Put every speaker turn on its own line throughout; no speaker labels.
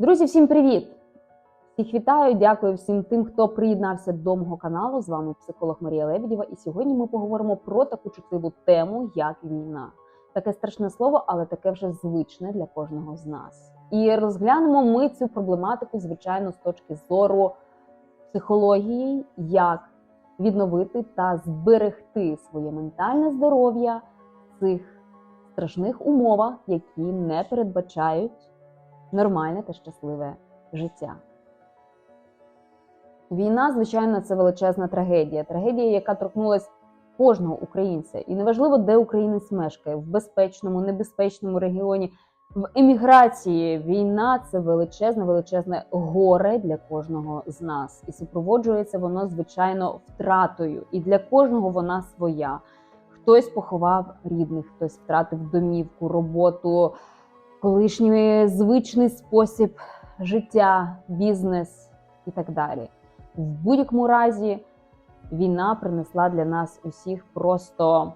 Друзі, всім привіт! Всіх вітаю, дякую всім тим, хто приєднався до мого каналу. З вами психолог Марія Лебедєва. І сьогодні ми поговоримо про таку чутливу тему, як війна. Таке страшне слово, але таке вже звичне для кожного з нас. І розглянемо ми цю проблематику, звичайно, з точки зору психології, як відновити та зберегти своє ментальне здоров'я в цих страшних умовах, які не передбачають нормальне та щасливе життя. Війна, звичайно, це величезна трагедія. Трагедія, яка торкнулася кожного українця. І неважливо, де українець мешкає, в безпечному, небезпечному регіоні, в еміграції. Війна це величезне, величезне горе для кожного з нас. І супроводжується воно, звичайно, втратою. І для кожного вона своя. Хтось поховав рідних, хтось втратив домівку, роботу, колишній звичний спосіб життя, бізнес і так далі. В будь-якому разі війна принесла для нас усіх просто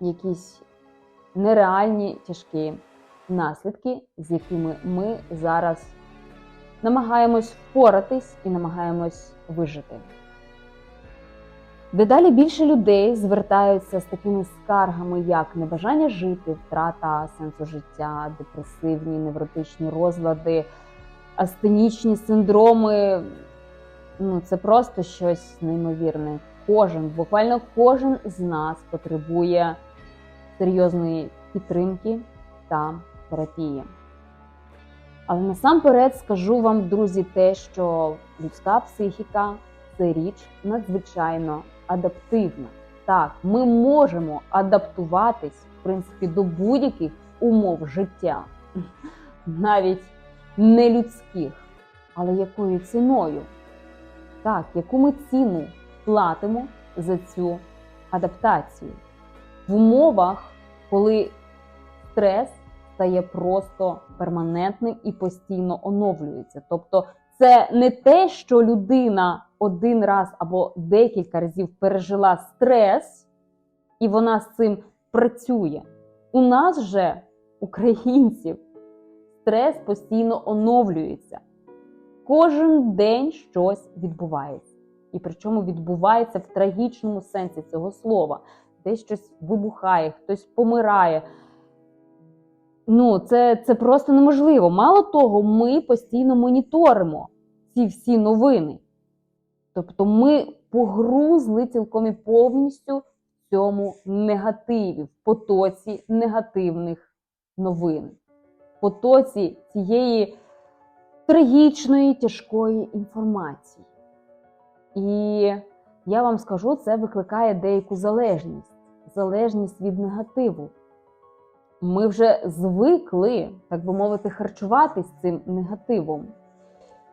якісь нереальні тяжкі наслідки, з якими ми зараз намагаємось впоратись і намагаємось вижити. Дедалі більше людей звертаються з такими скаргами, як небажання жити, втрата сенсу життя, депресивні, невротичні розлади, астенічні синдроми. Ну, це просто щось неймовірне. Кожен, буквально кожен з нас потребує серйозної підтримки та терапії. Але насамперед скажу вам, друзі, те, що людська психіка це річ надзвичайно адаптивна. Так, ми можемо адаптуватись, в принципі, до будь-яких умов життя, навіть нелюдських. Але якою ціною? Так, яку ми ціну платимо за цю адаптацію? В умовах, коли стрес стає просто перманентним і постійно оновлюється. Тобто, це не те, що людина один раз або декілька разів пережила стрес, і вона з цим працює. У нас же, українців, стрес постійно оновлюється. Кожен день щось відбувається. І причому відбувається в трагічному сенсі цього слова. Десь щось вибухає, хтось помирає. Ну, це, це просто неможливо. Мало того, ми постійно моніторимо ці всі новини. Тобто ми погрузли цілком і повністю в цьому негативі, в потоці негативних новин, в потоці цієї трагічної, тяжкої інформації. І я вам скажу, це викликає деяку залежність, залежність від негативу. Ми вже звикли, так би мовити, харчуватись цим негативом.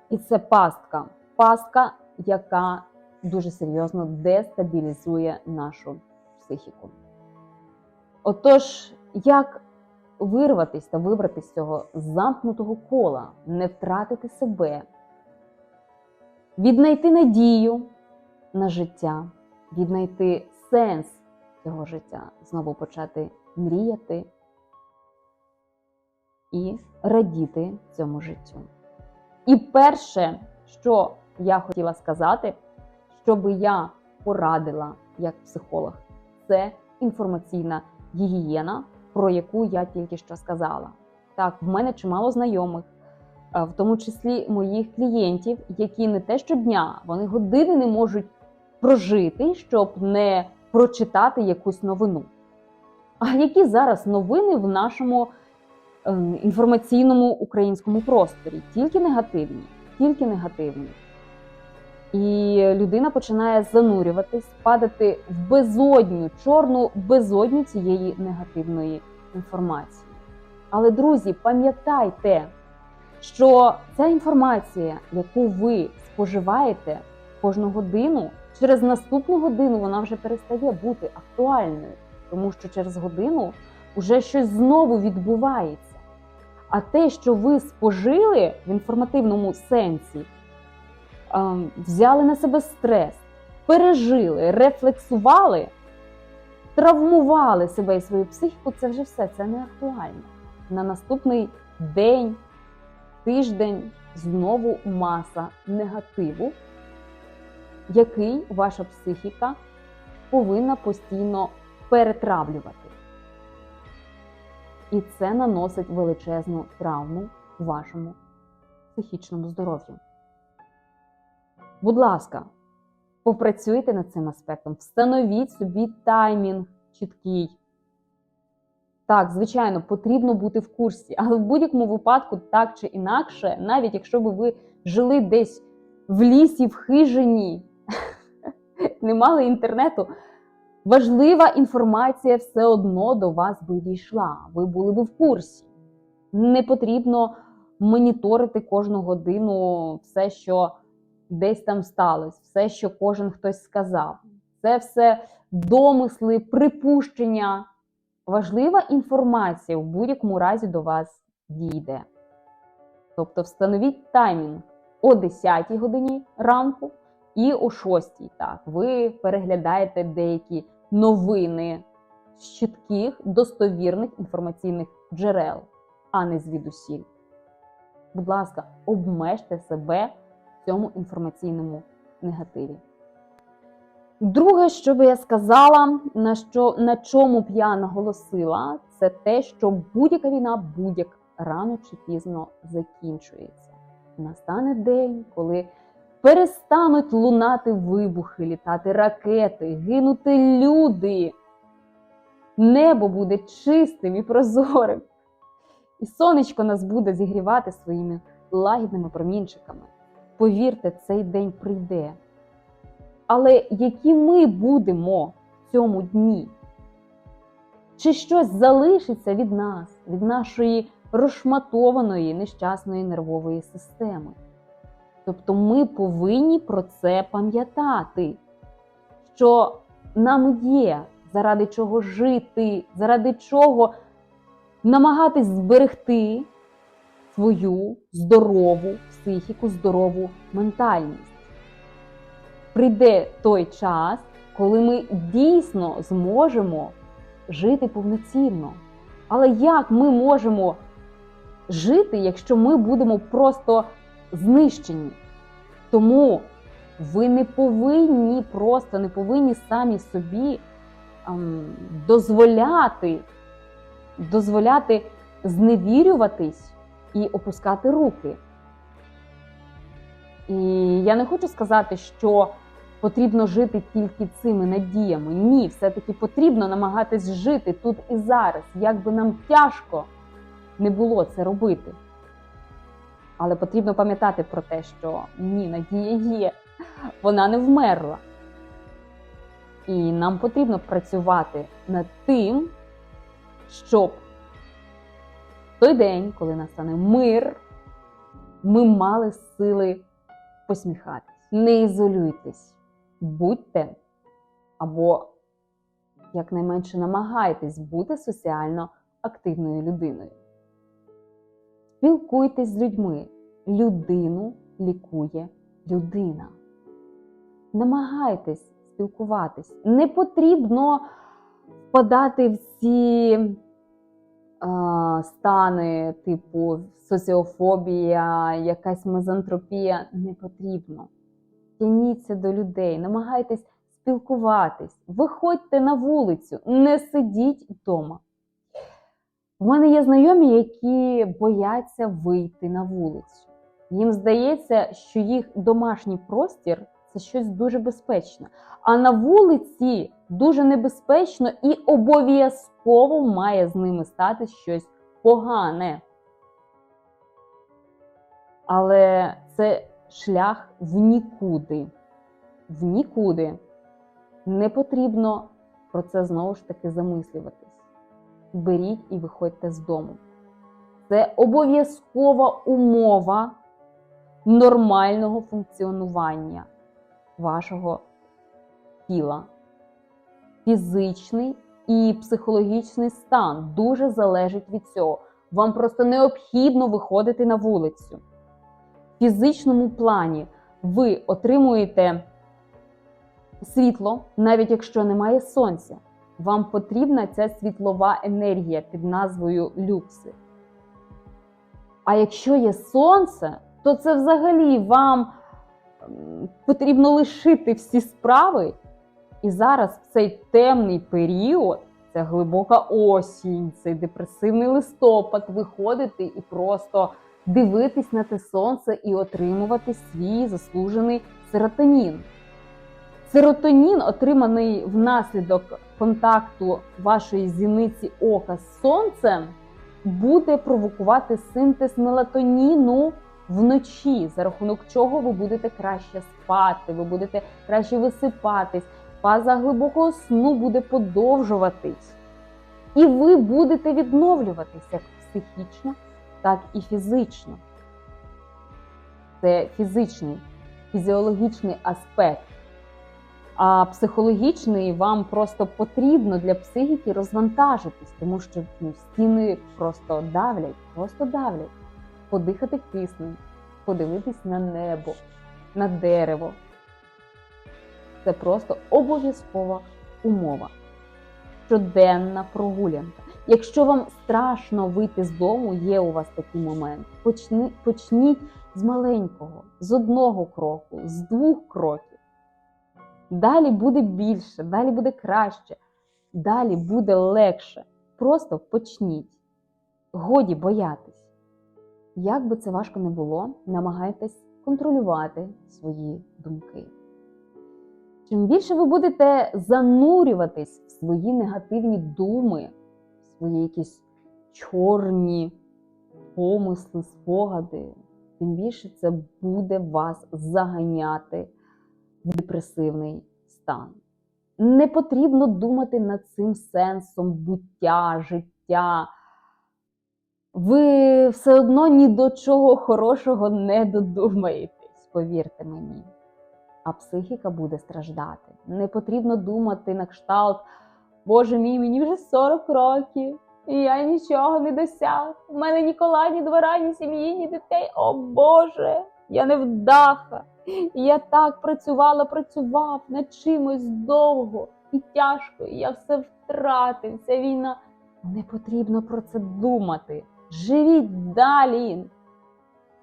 І це пастка. Пастка, яка дуже серйозно дестабілізує нашу психіку. Отож, як вирватися та вибрати з цього замкнутого кола, не втратити себе, віднайти надію на життя, віднайти сенс цього життя, знову почати мріяти і радіти цьому життю. І перше, що я хотіла сказати, що би я порадила як психолог, це інформаційна гігієна, про яку я тільки що сказала. Так, в мене чимало знайомих, в тому числі моїх клієнтів, які не те щодня, вони години не можуть прожити, щоб не прочитати якусь новину. А які зараз новини в нашому інформаційному українському просторі? Тільки негативні, тільки негативні. І людина починає занурюватись, падати в безодню, чорну безодню цієї негативної інформації. Але, друзі, пам'ятайте, що ця інформація, яку ви споживаєте кожну годину, через наступну годину вона вже перестає бути актуальною, тому що через годину вже щось знову відбувається. А те, що ви спожили в інформативному сенсі, ем, взяли на себе стрес, пережили, рефлексували, травмували себе і свою психіку, це вже все, це не актуально. На наступний день, тиждень знову маса негативу, який ваша психіка повинна постійно перетравлювати. І це наносить величезну травму вашому психічному здоров'ю. Будь ласка, попрацюйте над цим аспектом, встановіть собі таймінг чіткий. Так, звичайно, потрібно бути в курсі, але в будь-якому випадку, так чи інакше, навіть якщо би ви жили десь в лісі, в хижині, не мали інтернету, важлива інформація все одно до вас би дійшла. Ви були б в курсі. Не потрібно моніторити кожну годину все, що десь там сталося, все, що кожен хтось сказав. Це все домисли, припущення. Важлива інформація в будь-якому разі до вас дійде. Тобто встановіть таймінг о 10 годині ранку і о 6. Так, ви переглядаєте деякі новини з чітких, достовірних інформаційних джерел, а не звідусіль. Будь ласка, обмежте себе в цьому інформаційному негативі. Друге, що би я сказала, на що на чому б я наголосила, це те, що будь-яка війна будь-як рано чи пізно закінчується. Настане день, коли перестануть лунати вибухи, літати ракети, гинути люди. Небо буде чистим і прозорим, і сонечко нас буде зігрівати своїми лагідними промінчиками. Повірте, цей день прийде. Але які ми будемо в цьому дні? Чи щось залишиться від нас, від нашої розшматованої нещасної нервової системи? Тобто ми повинні про це пам'ятати, що нам є заради чого жити, заради чого намагатись зберегти свою здорову психіку, здорову ментальність прийде той час, коли ми дійсно зможемо жити повноцінно. Але як ми можемо жити, якщо ми будемо просто знищені? Тому ви не повинні просто не повинні самі собі ем, дозволяти, дозволяти зневірюватись і опускати руки. І я не хочу сказати, що потрібно жити тільки цими надіями. Ні, все-таки потрібно намагатись жити тут і зараз, як би нам тяжко не було це робити. Але потрібно пам'ятати про те, що ні, надія є, вона не вмерла. І нам потрібно працювати над тим, щоб в той день, коли настане мир, ми мали сили посміхатись. Не ізолюйтесь, будьте або, якнайменше, намагайтесь бути соціально активною людиною. Спілкуйтесь з людьми. Людину лікує людина. Намагайтесь спілкуватись. Не потрібно впадати в ці е, стани, типу соціофобія, якась мезантропія. Не потрібно. Тяніться до людей, намагайтесь спілкуватись, виходьте на вулицю, не сидіть вдома. У мене є знайомі, які бояться вийти на вулицю. Їм здається, що їх домашній простір це щось дуже безпечне. А на вулиці дуже небезпечно і обов'язково має з ними стати щось погане. Але це шлях в нікуди. В нікуди. Не потрібно про це знову ж таки замислюватись. Беріть і виходьте з дому. Це обов'язкова умова нормального функціонування вашого тіла. Фізичний і психологічний стан дуже залежить від цього. Вам просто необхідно виходити на вулицю. В фізичному плані ви отримуєте світло, навіть якщо немає сонця. Вам потрібна ця світлова енергія під назвою люкси. А якщо є сонце, то це взагалі вам потрібно лишити всі справи. І зараз в цей темний період, це глибока осінь, цей депресивний листопад, виходити і просто дивитись на те сонце і отримувати свій заслужений серотонін. Серотонін, отриманий внаслідок контакту вашої зіниці ока з сонцем, буде провокувати синтез мелатоніну вночі, за рахунок чого ви будете краще спати, ви будете краще висипатись, фаза глибокого сну буде подовжуватись. І ви будете відновлюватися як психічно, так і фізично. Це фізичний, фізіологічний аспект. А психологічний вам просто потрібно для психіки розвантажитись, тому що ну, стіни просто давлять, просто давлять. Подихати киснем, подивитись на небо, на дерево. Це просто обов'язкова умова. Щоденна прогулянка. Якщо вам страшно вийти з дому, є у вас такий момент. Почни, почніть з маленького, з одного кроку, з двох кроків. Далі буде більше, далі буде краще, далі буде легше. Просто почніть. Годі боятись. Як би це важко не було, намагайтесь контролювати свої думки. Чим більше ви будете занурюватись в свої негативні думи, в свої якісь чорні помисли, спогади, тим більше це буде вас заганяти в депресивний стан. Не потрібно думати над цим сенсом буття, життя. Ви все одно ні до чого хорошого не додумаєтесь, повірте мені. А психіка буде страждати. Не потрібно думати на кшталт, Боже мій, мені вже 40 років, і я нічого не досяг. У мене ні кола, ні двора, ні сім'ї, ні дітей. О Боже, я невдаха. І Я так працювала, працював над чимось довго і тяжко, і я все втратив. Ця війна. Не потрібно про це думати. Живіть далі.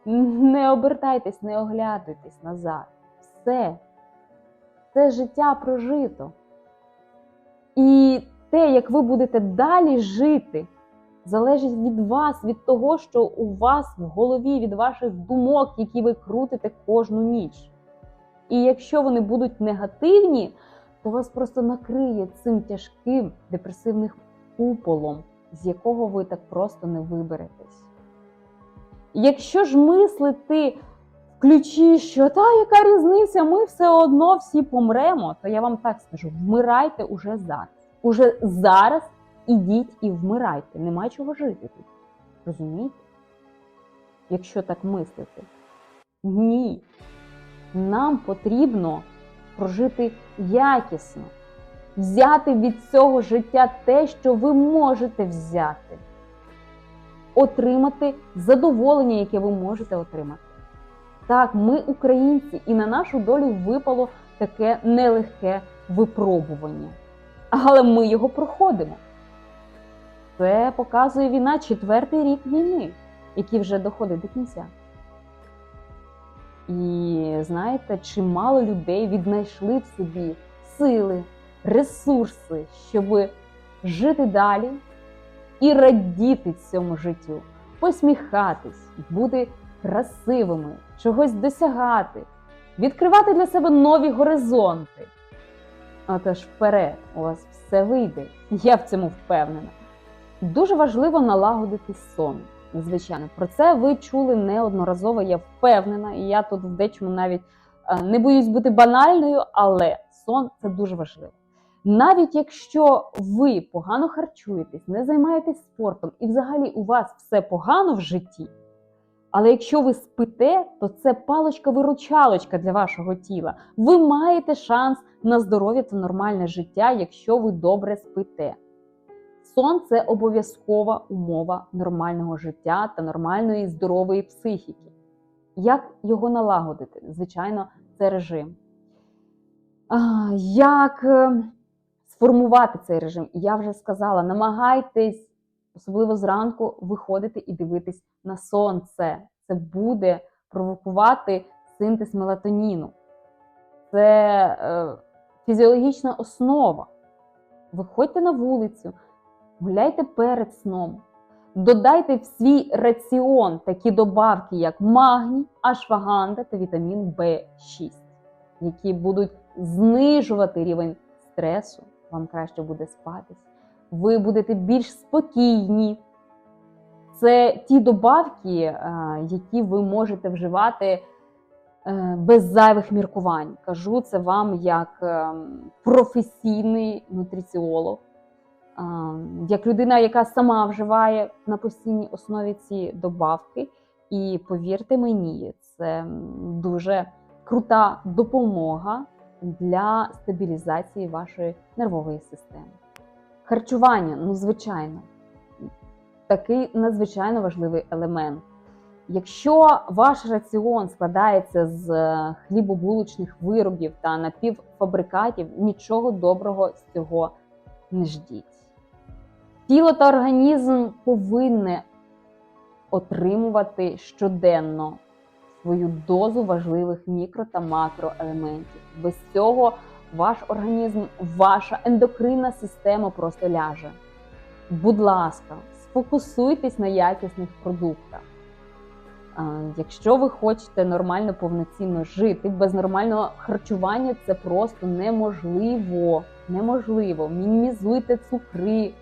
Не обертайтесь, не оглядуйтесь назад. Все. Це життя прожито. І те, як ви будете далі жити, залежить від вас, від того, що у вас в голові, від ваших думок, які ви крутите кожну ніч. І якщо вони будуть негативні, то вас просто накриє цим тяжким депресивним куполом, з якого ви так просто не виберетесь. Якщо ж мислити в ключі, що та яка різниця, ми все одно всі помремо, то я вам так скажу: вмирайте уже зараз. Уже зараз ідіть і вмирайте. Нема чого жити тут. Розумієте? Якщо так мислити. Ні. Нам потрібно прожити якісно, взяти від цього життя те, що ви можете взяти, отримати задоволення, яке ви можете отримати. Так, ми українці, і на нашу долю випало таке нелегке випробування. Але ми його проходимо. Це показує війна четвертий рік війни, який вже доходить до кінця. І знаєте, чимало людей віднайшли в собі сили, ресурси, щоб жити далі і радіти цьому життю, посміхатись, бути красивими, чогось досягати, відкривати для себе нові горизонти. Отож, вперед, у вас все вийде. Я в цьому впевнена. Дуже важливо налагодити сон. Звичайно, про це ви чули неодноразово, я впевнена, і я тут в дечому навіть е, не боюсь бути банальною, але сон це дуже важливо. Навіть якщо ви погано харчуєтесь, не займаєтесь спортом і взагалі у вас все погано в житті, але якщо ви спите, то це паличка-виручалочка для вашого тіла. Ви маєте шанс на здоров'я та нормальне життя, якщо ви добре спите. Сон це обов'язкова умова нормального життя та нормальної здорової психіки. Як його налагодити? Звичайно, це режим. Як е, сформувати цей режим? Я вже сказала, намагайтесь особливо зранку, виходити і дивитись на сонце. Це буде провокувати синтез мелатоніну. Це е, фізіологічна основа. Виходьте на вулицю, гуляйте перед сном. Додайте в свій раціон такі добавки, як магній, ашваганда та вітамін В6, які будуть знижувати рівень стресу. Вам краще буде спатись. Ви будете більш спокійні. Це ті добавки, е, які ви можете вживати е, без зайвих міркувань. Кажу це вам як е, професійний нутриціолог, як людина, яка сама вживає на постійній основі ці добавки. І повірте мені, це дуже крута допомога для стабілізації вашої нервової системи. Харчування, ну звичайно, такий надзвичайно важливий елемент. Якщо ваш раціон складається з е, хлібобулочних виробів та напівфабрикатів, нічого доброго з цього не ждіть. Тіло та організм повинні отримувати щоденно свою дозу важливих мікро та макроелементів. Без цього ваш організм, ваша ендокринна система просто ляже. Будь ласка, сфокусуйтесь на якісних продуктах. Якщо ви хочете нормально повноцінно жити, без нормального харчування це просто неможливо. Неможливо. Мінімізуйте цукри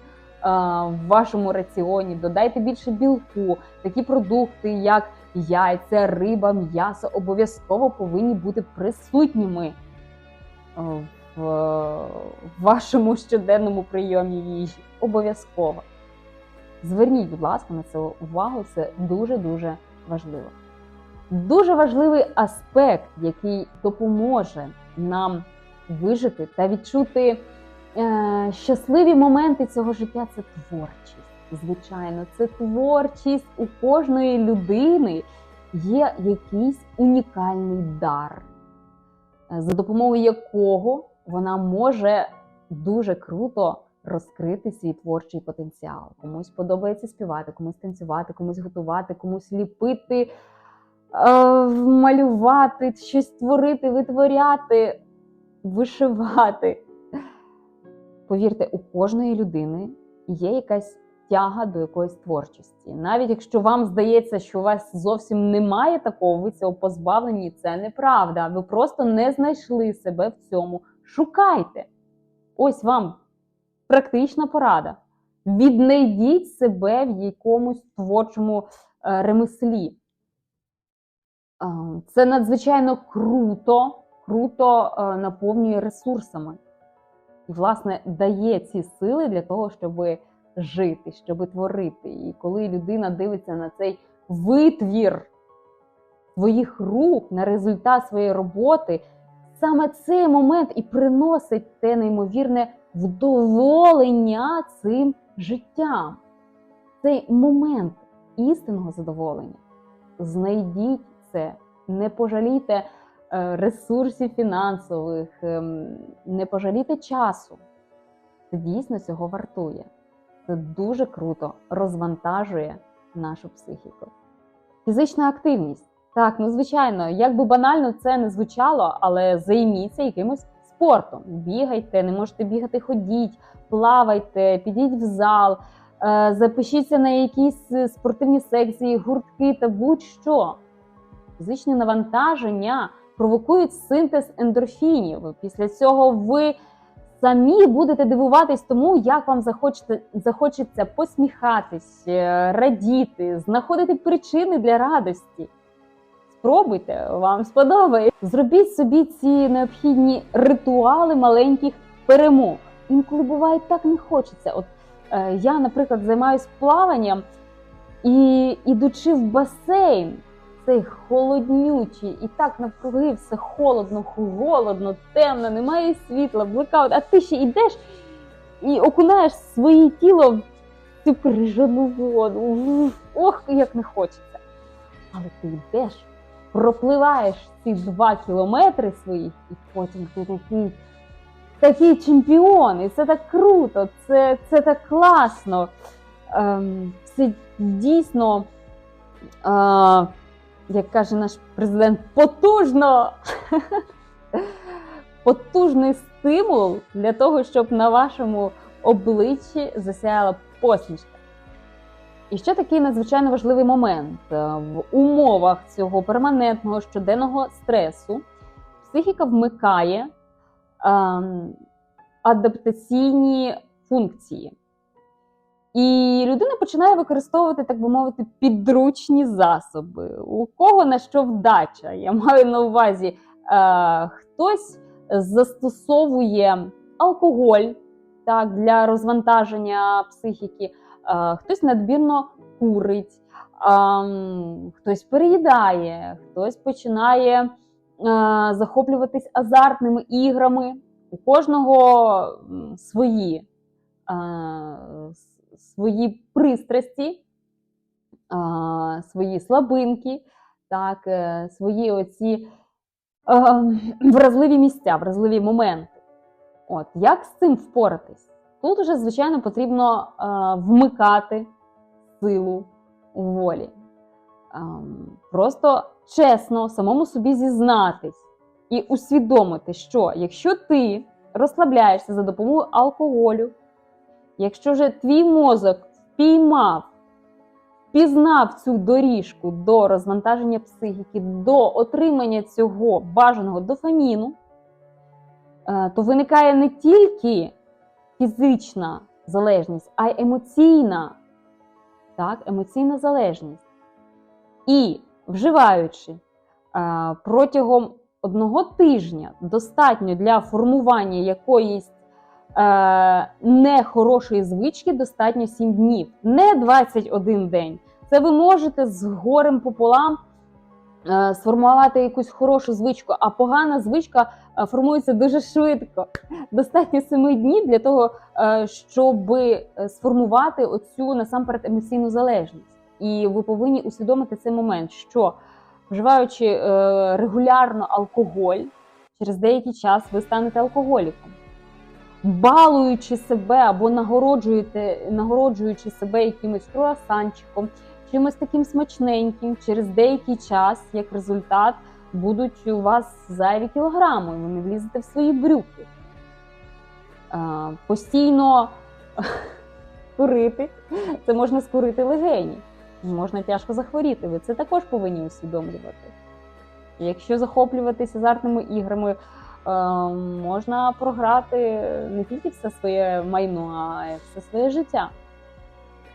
в вашому раціоні, додайте більше білку. Такі продукти, як яйця, риба, м'ясо, обов'язково повинні бути присутніми в, в вашому щоденному прийомі їжі. Обов'язково. Зверніть, будь ласка, на це увагу, це дуже-дуже важливо. Дуже важливий аспект, який допоможе нам вижити та відчути е, щасливі моменти цього життя це творчість. Звичайно, це творчість у кожної людини є якийсь унікальний дар, е, за допомогою якого вона може дуже круто розкрити свій творчий потенціал. Комусь подобається співати, комусь танцювати, комусь готувати, комусь ліпити, е, малювати, щось творити, витворяти, вишивати. Повірте, у кожної людини є якась тяга до якоїсь творчості. Навіть якщо вам здається, що у вас зовсім немає такого, ви цього позбавлені, це неправда. Ви просто не знайшли себе в цьому. Шукайте. Ось вам практична порада. Віднайдіть себе в якомусь творчому е, ремеслі. Е, Це надзвичайно круто, круто е, наповнює ресурсами. І, власне, дає ці сили для того, щоб жити, щоб творити. І коли людина дивиться на цей витвір своїх рук, на результат своєї роботи, саме цей момент і приносить те неймовірне вдоволення цим життям. Цей момент істинного задоволення. Знайдіть це, не пожалійте ресурсів фінансових, ем, не пожалійте часу. Це дійсно цього вартує. Це дуже круто розвантажує нашу психіку. Фізична активність. Так, ну звичайно, як би банально це не звучало, але займіться якимось спортом. Бігайте, не можете бігати, ходіть, плавайте, підіть в зал, е, запишіться на якісь е, спортивні секції, гуртки та будь-що. Фізичні навантаження провокують синтез ендорфінів. Після цього ви самі будете дивуватись тому, як вам захочеться, захочеться посміхатись, е, радіти, знаходити причини для радості. Спробуйте, вам сподобається. Зробіть собі ці необхідні ритуали маленьких перемог. Інколи буває так не хочеться. От е, я, наприклад, займаюся плаванням і ідучи в басейн, цей холоднючий, і так навкруги все холодно, голодно, темно, немає світла, блекаут, а ти ще йдеш і окунаєш своє тіло в цю крижану воду. Ох, як не хочеться. Але ти йдеш, пропливаєш ці два кілометри своїх, і потім ти такий, такий чемпіон, і це так круто, це, це так класно. ем, це дійсно, е, як каже наш президент, потужно. Потужний стимул для того, щоб на вашому обличчі засяяла посмішка. І ще такий надзвичайно важливий момент Е, в умовах цього перманентного щоденного стресу психіка вмикає ем, адаптаційні функції. І людина починає використовувати, так би мовити, підручні засоби. У кого на що вдача? Я маю на увазі, е, хтось застосовує алкоголь так, для розвантаження психіки, е, хтось надмірно курить, ем, хтось переїдає, хтось починає е, захоплюватись азартними іграми. У кожного свої, е, свої пристрасті, свої слабинки, так, е, свої оці вразливі місця, вразливі моменти. От, як з цим впоратись? Тут вже, звичайно, потрібно вмикати силу волі. Просто чесно самому собі зізнатись і усвідомити, що якщо ти розслабляєшся за допомогою алкоголю, якщо вже твій мозок впіймав, впізнав цю доріжку до розвантаження психіки, до отримання цього бажаного дофаміну, е, то виникає не тільки фізична залежність, а й емоційна, так, емоційна залежність. І вживаючи е, протягом одного тижня достатньо для формування якоїсь нехорошої звички, достатньо 7 днів, не 21 день. Це ви можете з горем пополам е, сформувати якусь хорошу звичку, а погана звичка е, формується дуже швидко. Достатньо 7 днів для того, е, щоб сформувати оцю насамперед емоційну залежність. І ви повинні усвідомити цей момент, що вживаючи е, регулярно алкоголь, через деякий час ви станете алкоголіком. Балуючи себе або нагороджуєте, нагороджуючи себе якимось круасанчиком, чимось таким смачненьким, через деякий час, як результат, будуть у вас зайві кілограми, ви не влізете в свої брюки. Постійно курити, це можна скурити легені можна тяжко захворіти. Ви це також повинні усвідомлювати. Якщо захоплюватися азартними іграми, можна програти не тільки все своє майно, а й все своє життя.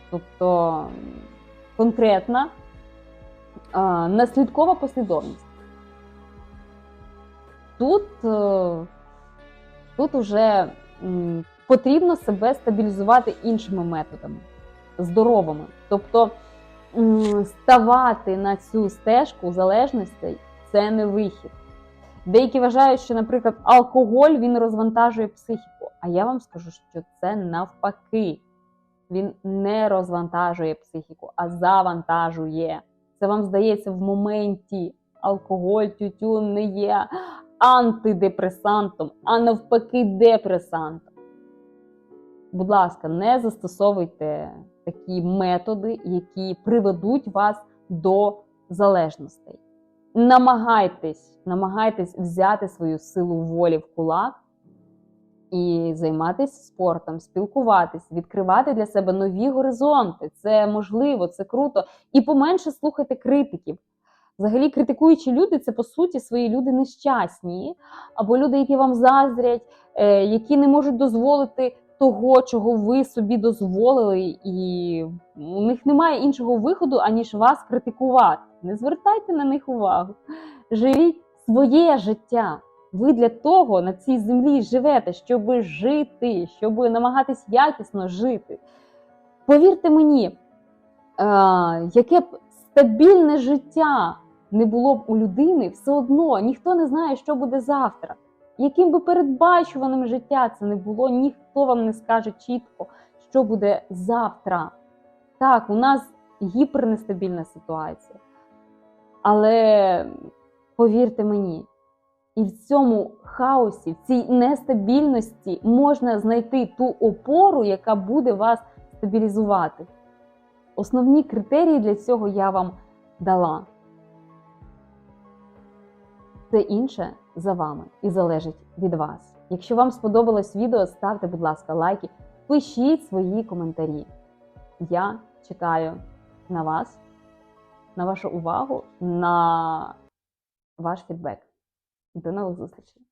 Тобто конкретна е, наслідкова послідовність. Тут, е, тут уже м, потрібно себе стабілізувати іншими методами, здоровими. Тобто ставати на цю стежку залежностей це не вихід. Деякі вважають, що, наприклад, алкоголь він розвантажує психіку. А я вам скажу, що це навпаки. Він не розвантажує психіку, а завантажує. Це вам здається в моменті. Алкоголь, тютюн не є антидепресантом, а навпаки, депресантом. Будь ласка, не застосовуйте такі методи, які приведуть вас до залежностей. Намагайтесь, намагайтесь взяти свою силу волі в кулак і займатися спортом, спілкуватись, відкривати для себе нові горизонти. Це можливо, це круто. І поменше слухайте критиків. Взагалі, критикуючі люди це по суті свої люди нещасні, або люди, які вам заздрять, е, які не можуть дозволити того, чого ви собі дозволили, і у них немає іншого виходу, аніж вас критикувати. Не звертайте на них увагу. Живіть своє життя. Ви для того на цій землі живете, щоб жити, щоб намагатись якісно жити. Повірте мені, е, яке б стабільне життя не було б у людини, все одно ніхто не знає, що буде завтра. Яким би передбачуваним життя це не було, ніхто вам не скаже чітко, що буде завтра. Так, у нас гіпернестабільна ситуація. Але повірте мені, і в цьому хаосі, в цій нестабільності можна знайти ту опору, яка буде вас стабілізувати. Основні критерії для цього я вам дала. Все інше за вами і залежить від вас. Якщо вам сподобалось відео, ставте, будь ласка, лайки, пишіть свої коментарі. Я чекаю на вас, на вашу увагу, на ваш фідбек. До нових зустрічей!